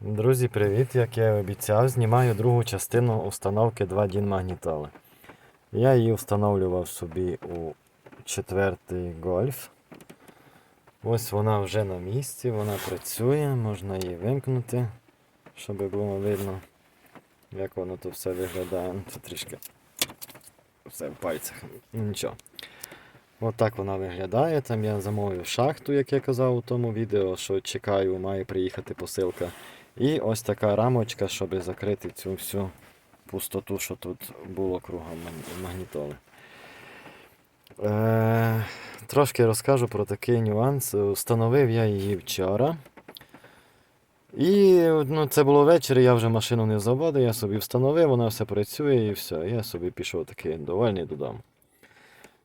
Друзі, привіт! Як я і обіцяв, знімаю другу частину установки 2DIN магнітоли. Я її встановлював собі у четвертий гольф. Ось вона вже на місці, вона працює, можна її вимкнути, щоб було видно, як воно тут все виглядає. Ну, Це трішки все в пальцях. Нічого. От так вона виглядає. Там я замовив шахту, як я казав у тому відео, що чекаю, має приїхати посилка. І ось така рамочка, щоб закрити цю всю пустоту, що тут було кругом магнітоли. Е, трошки розкажу про такий нюанс. Встановив я її вчора. І ну, це було ввечері, я вже машину не заводив, я собі встановив, вона все працює і все. Я собі пішов такий довольний додому.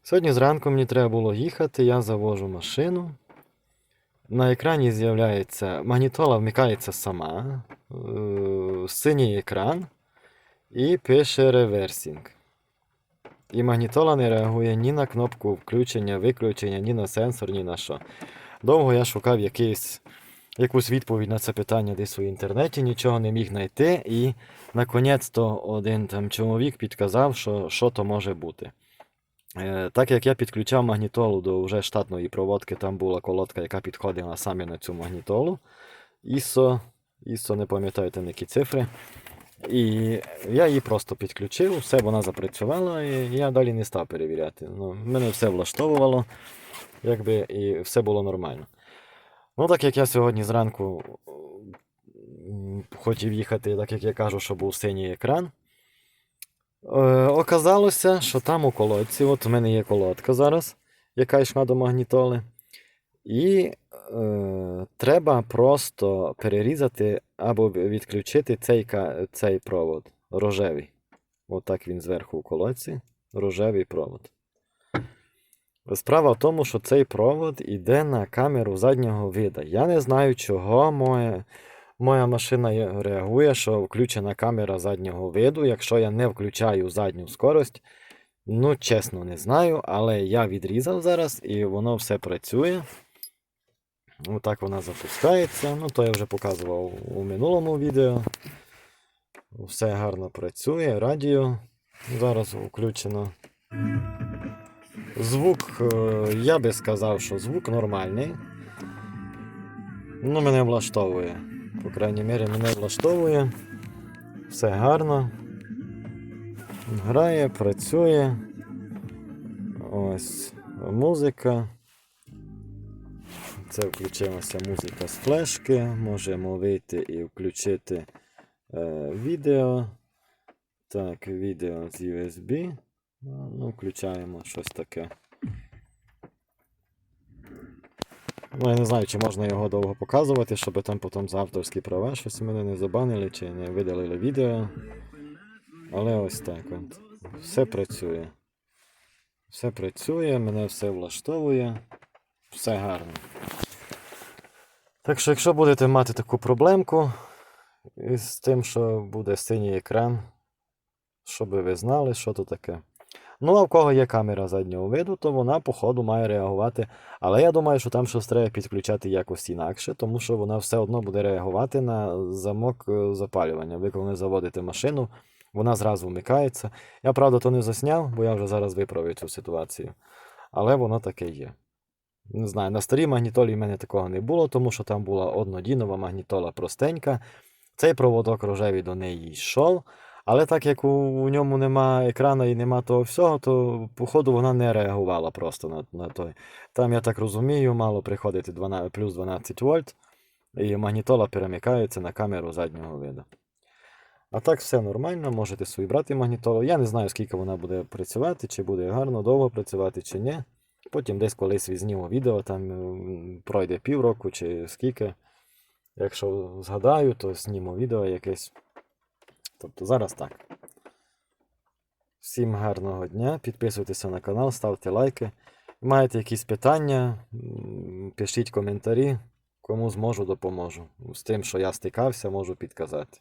Сьогодні зранку мені треба було їхати, я завожу машину. На екрані з'являється магнітола вмикається сама, е, синій екран і пише реверсінг. І магнітола не реагує ні на кнопку включення, виключення, ні на сенсор, ні на що. Довго я шукав якийсь, якусь відповідь на це питання десь у інтернеті, нічого не міг знайти. І наконець-то один там чоловік підказав, що, що то може бути. Е, Так як я підключав магнітолу до вже штатної проводки, там була колодка, яка підходила саме на цю магнітолу. ISO, ISO не пам'ятаю там які цифри. І я її просто підключив, все вона запрацювала, і я далі не став перевіряти. Ну, мене все влаштовувало, якби, і все було нормально. Ну, так як я сьогодні зранку хотів їхати, так як я кажу, що був синій екран. Е, оказалося, що там у колодці, от у мене є колодка зараз, яка йшла до магнітоли. І е, треба просто перерізати або відключити цей, цей провод рожевий. Отак він зверху у колодці. Рожевий провод. Справа в тому, що цей провод іде на камеру заднього вида. Я не знаю, чого моя, моя машина реагує, що включена камера заднього виду, якщо я не включаю задню скорость. Ну, чесно, не знаю, але я відрізав зараз і воно все працює. Отак вона запускається. Ну, то я вже показував у минулому відео. Все гарно працює, радіо зараз включено. Звук, е, я би сказав, що звук нормальний. Ну, мене влаштовує. По крайній мірі, мене влаштовує. Все гарно. Грає, працює. Ось музика. Це включилася музика з флешки. Можемо вийти і включити е, відео. Так, відео з USB. Ну, включаємо щось таке. Ну, я не знаю, чи можна його довго показувати, щоб там потім за авторські права щось мене не забанили чи не видалили відео. Але ось так от. Все працює. Все працює, мене все влаштовує. Все гарно. Так що, якщо будете мати таку проблемку із тим, що буде синій екран, щоб ви знали, що то таке. Ну, а в кого є камера заднього виду, то вона, по ходу, має реагувати. Але я думаю, що там щось треба підключати якось інакше, тому що вона все одно буде реагувати на замок е, запалювання. Ви коли заводите машину, вона зразу вмикається. Я, правда, то не засняв, бо я вже зараз виправив цю ситуацію. Але воно таке є. Не знаю, на старій магнітолі в мене такого не було, тому що там була однодінова магнітола простенька. Цей проводок рожевий до неї йшов. Але так як у, у ньому нема екрана і нема того всього, то походу вона не реагувала просто на, на той. Там, я так розумію, мало приходити 12, плюс 12 вольт, і магнітола перемикається на камеру заднього виду. А так все нормально, можете собі брати магнітолу. Я не знаю, скільки вона буде працювати, чи буде гарно, довго працювати, чи ні. Потім десь колись візніму відео, там пройде півроку чи скільки. Якщо згадаю, то зніму відео якесь. Тобто зараз так. Всім гарного дня, підписуйтеся на канал, ставте лайки. Маєте якісь питання, пишіть коментарі, кому зможу, допоможу. З тим, що я стикався, можу підказати.